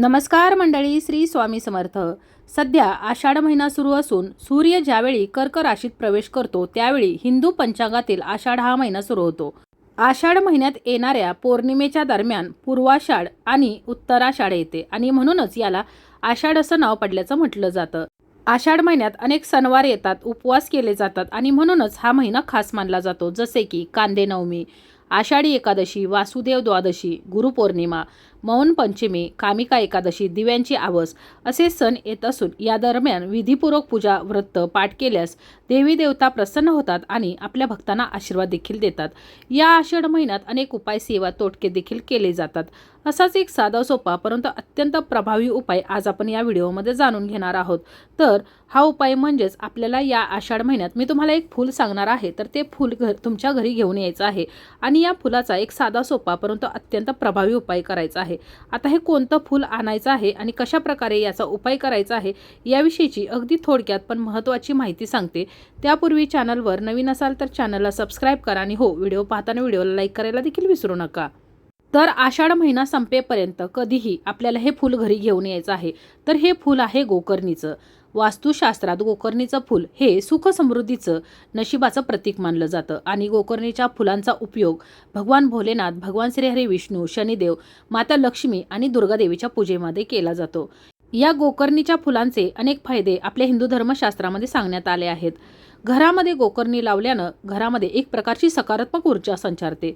नमस्कार मंडळी श्री स्वामी समर्थ. सध्या आषाढ महिना सुरू असून सूर्य ज्यावेळी कर्क राशीत प्रवेश करतो त्यावेळी हिंदू पंचांगातील आषाढ हा महिना सुरू होतो. आषाढ महिन्यात येणाऱ्या पौर्णिमेच्या दरम्यान पूर्वाषाढ आणि उत्तराषाढ येते आणि म्हणूनच याला आषाढ असं नाव पडल्याचं म्हटलं जातं. आषाढ महिन्यात अनेक सणवार येतात उपवास केले जातात आणि म्हणूनच हा महिना खास मानला जातो जसे की कांदे नवमी आषाढी एकादशी वासुदेव द्वादशी गुरुपौर्णिमा मौन पंचमी कामिका एकादशी दिव्यांची आवस असे सण येत असून या दरम्यान विधीपूर्वक पूजा व्रत पाठ केल्यास देवी देवता प्रसन्न होतात आणि आपल्या भक्तांना आशीर्वाद देखील देतात. या आषाढ महिन्यात अनेक उपाय सेवा तोटके देखील केले जातात. असाच एक साधा सोपा परंतु अत्यंत प्रभावी उपाय आज आपण या व्हिडिओमध्ये जाणून घेणार आहोत. तर हा उपाय म्हणजेच आपल्याला या आषाढ महिन्यात मी तुम्हाला एक फूल सांगणार आहे तर ते फूल घर तुमच्या घरी घेऊन यायचं आहे आणि या फुलाचा एक साधा सोपा परंतु अत्यंत प्रभावी उपाय करायचा आहे. आता हे कोणतं फूल आणायचं आहे आणि कशा प्रकारे याचा उपाय करायचा आहे याविषयीची अगदी थोडक्यात पण महत्त्वाची माहिती सांगते. त्यापूर्वी चॅनलवर नवीन असाल तर चॅनलला सबस्क्राईब करा आणि हो व्हिडिओ पाहताना व्हिडिओला लाईक करायला देखील विसरू नका. तर आषाढ महिना संपेपर्यंत कधीही आपल्याला हे फूल घरी घेऊन यायचं आहे. तर हे फूल आहे गोकर्णीचं. वास्तुशास्त्रात गोकर्णीचं फूल हे सुख समृद्धीचं नशिबाचं प्रतीक मानलं जातं. आणि गोकर्णीच्या फुलांचा उपयोग भगवान भोलेनाथ भगवान श्रीहरी विष्णू शनिदेव माता लक्ष्मी आणि दुर्गादेवीच्या पूजेमध्ये केला जातो. या गोकर्णीच्या फुलांचे अनेक फायदे आपल्या हिंदू धर्मशास्त्रामध्ये सांगण्यात आले आहेत. घरामध्ये गोकर्णी लावल्यानं घरामध्ये एक प्रकारची सकारात्मक ऊर्जा संचारते.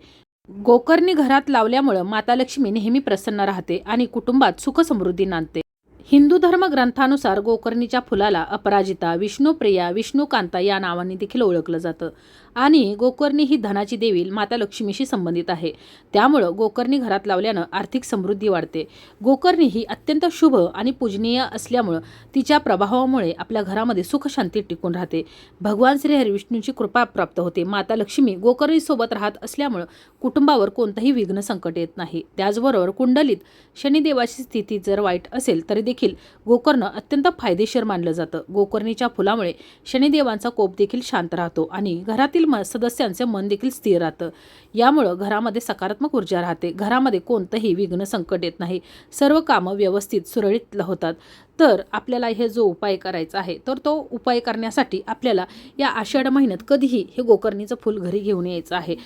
गोकर्णी घरात लावल्यामुळं माता लक्ष्मी नेहमी प्रसन्न राहते आणि कुटुंबात सुख समृद्धी नांदते. हिंदू धर्म ग्रंथानुसार गोकर्णीच्या फुलाला अपराजिता विष्णुप्रिया विष्णुकांता या नावाने देखील ओळखलं जातं. आणि गोकर्णी ही धनाची देवी माता लक्ष्मीशी संबंधित आहे. त्यामुळं गोकर्णी घरात लावल्यानं आर्थिक समृद्धी वाढते. गोकर्णी ही अत्यंत शुभ आणि पूजनीय असल्यामुळं तिच्या प्रभावामुळे आपल्या घरामध्ये सुखशांती टिकून राहते. भगवान श्री हरिविष्णूची कृपा प्राप्त होते. माता लक्ष्मी गोकर्णीसोबत राहत असल्यामुळं कुटुंबावर कोणतंही विघ्न संकट येत नाही. त्याचबरोबर कुंडलीत शनिदेवाची स्थिती जर वाईट असेल तरी देखील गोकर्ण अत्यंत फायदेशीर मानलं जातं. गोकर्णीच्या फुलामुळे शनिदेवांचा कोप देखील शांत राहतो आणि घरातील म सदस्यांचे मन देखील स्थिर राहतं. यामुळं घरामध्ये सकारात्मक ऊर्जा राहते. घरामध्ये कोणतंही विघ्न संकट येत नाही. सर्व कामं व्यवस्थित सुरळीत होतात. तर आपल्याला हे जो उपाय करायचा आहे तर तो उपाय करण्यासाठी आपल्याला या आषाढ महिन्यात कधीही हे गोकर्णीचं फूल घरी घेऊन यायचं आहे.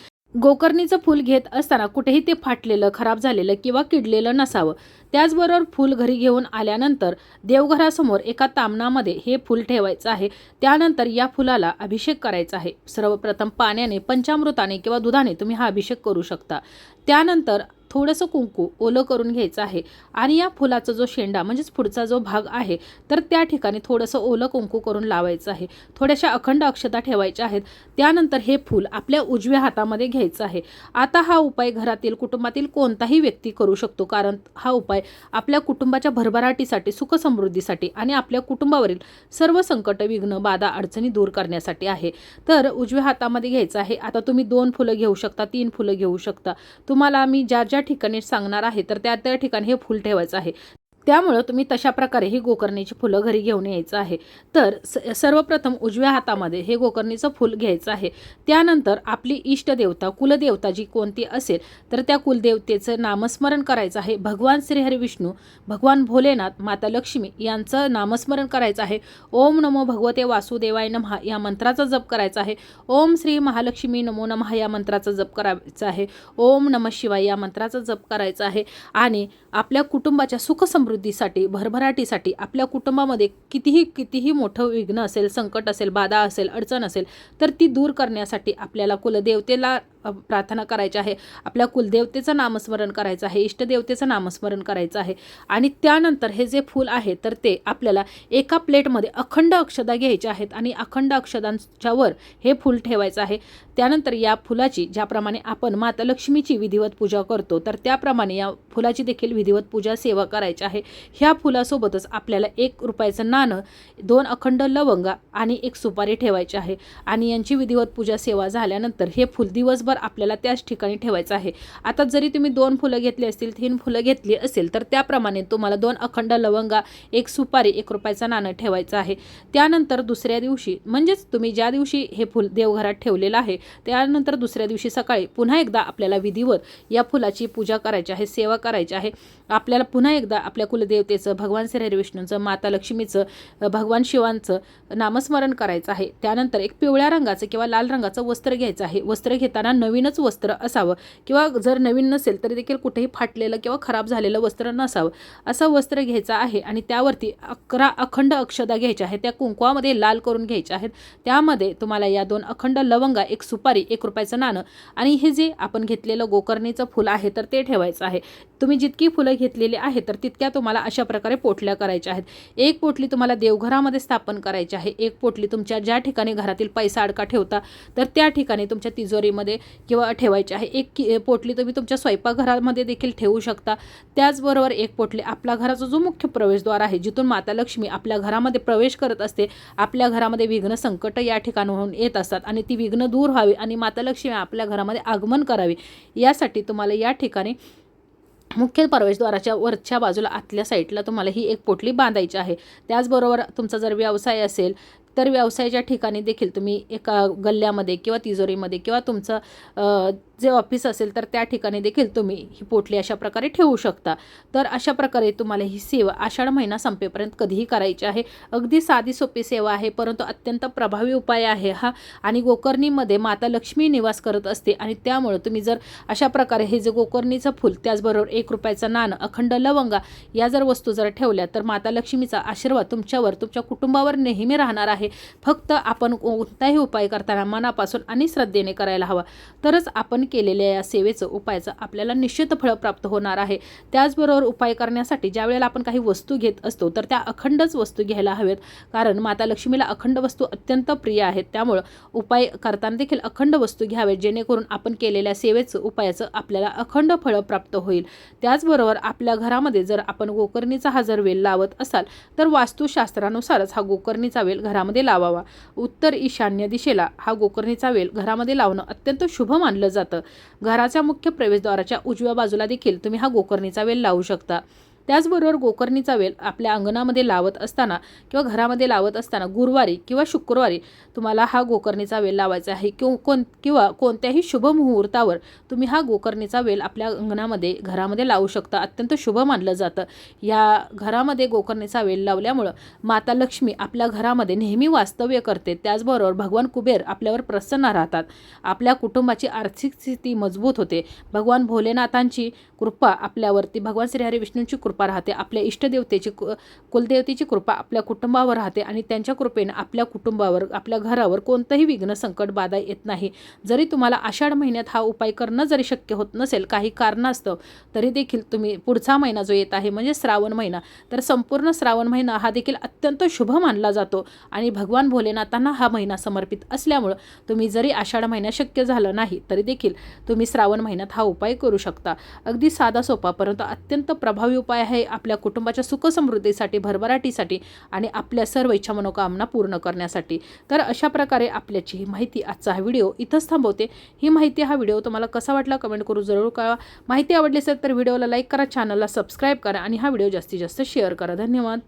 गोकर्णीचं फूल घेत असताना कुठेही ते फाटलेलं खराब झालेलं किंवा किडलेलं नसावं. त्याचबरोबर फूल घरी घेऊन आल्यानंतर देवघरासमोर एका तामणामध्ये हे फूल ठेवायचं आहे. त्यानंतर या फुलाला अभिषेक करायचा आहे. सर्वप्रथम पाण्याने पंचामृताने किंवा दुधाने तुम्ही हा अभिषेक करू शकता. त्यानंतर थोडंसं कुंकू ओलं करून घ्यायचं आहे. आणि या फुलाचा जो शेंडा म्हणजेच पुढचा जो भाग आहे तर त्या ठिकाणी थोडंसं ओलं कुंकू करून लावायचं आहे. थोड्याशा अखंड अक्षता ठेवायच्या आहेत. त्यानंतर हे फूल आपल्या उजव्या हातामध्ये घ्यायचं आहे. आता हा उपाय घरातील कुटुंबातील कोणताही व्यक्ती करू शकतो कारण हा उपाय आपल्या कुटुंबाच्या भरभराटीसाठी सुखसमृद्धीसाठी आणि आपल्या कुटुंबावरील सर्व संकट विघ्न बाधा अडचणी दूर करण्यासाठी आहे. तर उजव्या हातामध्ये घ्यायचं आहे. आता तुम्ही दोन फुलं घेऊ शकता तीन फुलं घेऊ शकता. तुम्हाला मी ज्या ज्या ठिकाणी सांगणार आहे तर त्या त्या ठिकाणी हे फूल ठेवायचं आहे. त्यामुळं तुम्ही तशा प्रकारे ही गोकर्णीची फुलं घरी घेऊन यायचं आहे. तर स सर्वप्रथम उजव्या हातामध्ये हे गोकर्णीचं फूल घ्यायचं आहे. त्यानंतर आपली इष्टदेवता कुलदेवता जी कोणती असेल तर त्या कुलदेवतेचं नामस्मरण करायचं आहे. भगवान श्रीहरी विष्णू भगवान भोलेनाथ माता लक्ष्मी यांचं नामस्मरण करायचं आहे. ओम नमो भगवते वासुदेवाय नमहा या मंत्राचा जप करायचा आहे. ओम श्री महालक्ष्मी नमो नमः या मंत्राचा जप करायचा आहे. ओम नम शिवाय या मंत्राचा जप करायचा आहे. आणि आपल्या कुटुंबाच्या सुख समृद्धीसाठी भरभराटीसाठी आपल्या कुटुंबामध्ये कितीही कितीही मोठं विघ्न असेल संकट असेल बाधा असेल अडचण असेल तर ती दूर करण्यासाठी आपल्याला कुलदेवतेला प्रार्थना करायची आहे. आपल्या कुलदेवतेचं नामस्मरण करायचं आहे. इष्टदेवतेचं नामस्मरण करायचं आहे. आणि त्यानंतर हे जे फूल आहे तर ते आपल्याला एका प्लेटमध्ये अखंड अक्षदा घ्यायच्या आहेत आणि अखंड अक्षदांच्यावर हे फूल ठेवायचं आहे. त्यानंतर या फुलाची ज्याप्रमाणे आपण माता लक्ष्मीची विधिवत पूजा करतो तर त्याप्रमाणे या फुलाची देखील विधिवत पूजा सेवा करायची आहे. ह्या फुलासोबतच आपल्याला एक रुपयाचं नाणं दोन अखंड लवंगा आणि एक सुपारी ठेवायची आहे. आणि यांची विधिवत पूजा सेवा झाल्यानंतर हे फूल दिवसभर वर्षभर आपल्याला त्याच ठिकाणी ठेवायचं आहे. आता जरी तुम्ही दोन फुलं घेतली असतील तीन फुलं घेतली असेल तर त्याप्रमाणे तुम्हाला दोन अखंड लवंगा एक सुपारी एक रुपयाचं नाणं ठेवायचं आहे. त्यानंतर दुसऱ्या दिवशी म्हणजेच तुम्ही ज्या दिवशी हे फुल देवघरात ठेवलेलं आहे त्यानंतर दुसऱ्या दिवशी सकाळी पुन्हा एकदा आपल्याला विधीवर या फुलाची पूजा करायची आहे सेवा करायची आहे. आपल्याला पुन्हा एकदा आपल्या कुलदेवतेचं भगवान श्री विष्णूंचं माता लक्ष्मीचं भगवान शिवांचं नामस्मरण करायचं आहे. त्यानंतर एक पिवळ्या रंगाचं किंवा लाल रंगाचं वस्त्र घ्यायचं आहे. वस्त्र घेताना नवीनच वस्त्र असावं. किंवा जर नवीन नसेल तरी देखील कुठेही फाटलेलं किंवा खराब झालेलं वस्त्र नसावं. असं वस्त्र घ्यायचं आहे आणि त्यावरती अकरा अखंड अक्षदा घ्यायच्या आहेत. त्या कुंकवामध्ये लाल करून घ्यायच्या आहेत. त्यामध्ये तुम्हाला या दोन अखंड लवंगा एक सुपारी एक रुपयाचं नाणं आणि हे जे आपण घेतलेलं गोकर्णीचं फुल आहे तर ते ठेवायचं आहे. तुम्ही जितकी फुलं घेतलेली आहे तर तितक्या तुम्हाला अशा प्रकारे पोटल्या करायच्या आहेत. एक पोटली तुम्हाला देवघरामध्ये स्थापन करायची आहे. एक पोटली तुमच्या ज्या ठिकाणी घरातील पैसा अडका ठेवता तर त्या ठिकाणी तुमच्या तिजोरीमध्ये किंवा ठेवायची आहे. एक कि पोटली तुम्ही तुमच्या स्वयंपाकघरामध्ये देखील ठेवू शकता. त्याचबरोबर एक पोटली आपल्या घराचा जो मुख्य प्रवेशद्वार आहे जिथून माता लक्ष्मी आपल्या घरामध्ये प्रवेश करत असते आपल्या घरामध्ये विघ्न संकट या ठिकाणाहून येत असतात आणि ती विघ्न दूर व्हावी आणि माता लक्ष्मी आपल्या घरामध्ये आगमन करावे. यासाठी तुम्हाला या ठिकाणी मुख्य प्रवेशद्वाराच्या वरच्या बाजूला आतल्या साईडला तुम्हाला ही एक पोटली बांधायची आहे. त्याचबरोबर तुमचा जर व्यवसाय असेल तर व्यवसायाच्या ठिकाणी देखील तुम्ही एका गल्ल्यामध्ये किंवा तिजोरीमध्ये किंवा तुमचं जे ऑफिस असेल तर त्या ठिकाणी देखील तुम्ही ही पोटली अशा प्रकारे ठेवू शकता. तर अशा प्रकारे तुम्हाला ही सेवा आषाढ महिना संपेपर्यंत कधीही करायची आहे. अगदी साधी सोपी सेवा आहे परंतु अत्यंत प्रभावी उपाय आहे हा. आणि गोकर्णीमध्ये माता लक्ष्मी निवास करत असते आणि त्यामुळं तुम्ही जर अशा प्रकारे हे जे गोकर्णीचं फूल त्याचबरोबर एक रुपयाचं नाणं अखंड लवंगा या जर वस्तू जर ठेवल्या तर माता लक्ष्मीचा आशीर्वाद तुमच्यावर तुमच्या कुटुंबावर नेहमी राहणार आहे. फक्त आपण कोणताही उपाय करताना मनापासून आणि श्रद्धेने करायला हवा. तरच आपण केलेल्या या सेवेचं उपायाचं आपल्याला निश्चित फळ प्राप्त होणार आहे. त्याचबरोबर उपाय करण्यासाठी ज्या वेळेला आपण काही वस्तू घेत असतो तर त्या अखंडच वस्तू घ्यायला हवेत. कारण माता लक्ष्मीला अखंड वस्तू अत्यंत प्रिय आहेत. त्यामुळं उपाय करताना देखील अखंड वस्तू घ्यावेत जेणेकरून आपण केलेल्या सेवेचं उपायाचं आपल्याला अखंड फळ प्राप्त होईल. त्याचबरोबर आपल्या घरामध्ये जर आपण गोकर्णीचा हा जर वेल लावत असाल तर वास्तुशास्त्रानुसारच हा गोकर्णीचा वेल घरामध्ये लावावा. उत्तर ईशान्य दिशेला हा गोकर्णीचा वेल घरामध्ये लावणं अत्यंत शुभ मानलं जातं. घराच्या मुख्य प्रवेशद्वाराच्या उजव्या बाजूला देखील तुम्ही हा गोकर्णीचा वेल लावू शकता. त्याचबरोबर गोकर्णीचा वेल आपल्या अंगणामध्ये लावत असताना किंवा घरामध्ये लावत असताना गुरुवारी किंवा शुक्रवारी तुम्हाला हा गोकर्णीचा वेल लावायचा आहे. किंवा कोण किंवा कोणत्याही शुभ मुहूर्तावर तुम्ही हा गोकर्णीचा वेल आपल्या अंगणामध्ये घरामध्ये लावू शकता. अत्यंत शुभ मानलं जातं. या घरामध्ये गोकर्णीचा वेल लावल्यामुळं माता लक्ष्मी आपल्या घरामध्ये नेहमी वास्तव्य करते. त्याचबरोबर भगवान कुबेर आपल्यावर प्रसन्न राहतात. आपल्या कुटुंबाची आर्थिक स्थिती मजबूत होते. भगवान भोलेनाथांची कृपा आपल्यावरती भगवान श्रीहरी विष्णूंची कृपा राहते. आपल्या इष्टदेवतेची कु कुलदेवतेची कृपा आपल्या कुटुंबावर राहते आणि त्यांच्या कृपेनं आपल्या कुटुंबावर आपल्या घरावर कोणतंही विघ्न संकट बाधा येत नाही. जरी तुम्हाला आषाढ महिन्यात हा उपाय करणं जरी शक्य होत नसेल काही कारणास्तव तरी देखील तुम्ही पुढचा महिना जो येत आहे म्हणजे श्रावण महिना तर संपूर्ण श्रावण महिना हा देखील अत्यंत शुभ मानला जातो आणि भगवान भोलेनाथांना हा महिना समर्पित असल्यामुळं तुम्ही जरी आषाढ महिना शक्य झालं नाही तरी देखील तुम्ही श्रावण महिन्यात हा उपाय करू शकता. अगदी साधा सोपा परंतु अत्यंत प्रभावी उपाय आहे आपल्या कुटुंबाच्या सुखसमृद्धीसाठी भरभराटीसाठी आणि आपल्या सर्व इच्छा मनोकामना पूर्ण करण्यासाठी. तर अशा प्रकारे आपल्याची ही माहिती आजचा हा व्हिडिओ इथंच थांबवते. ही माहिती हा व्हिडिओ तुम्हाला कसा वाटला कमेंट करू जरूर कळवा. माहिती आवडली असेल तर व्हिडिओला लाईक करा चॅनलला सबस्क्राईब करा आणि हा व्हिडिओ जास्तीत जास्त शेअर करा. धन्यवाद.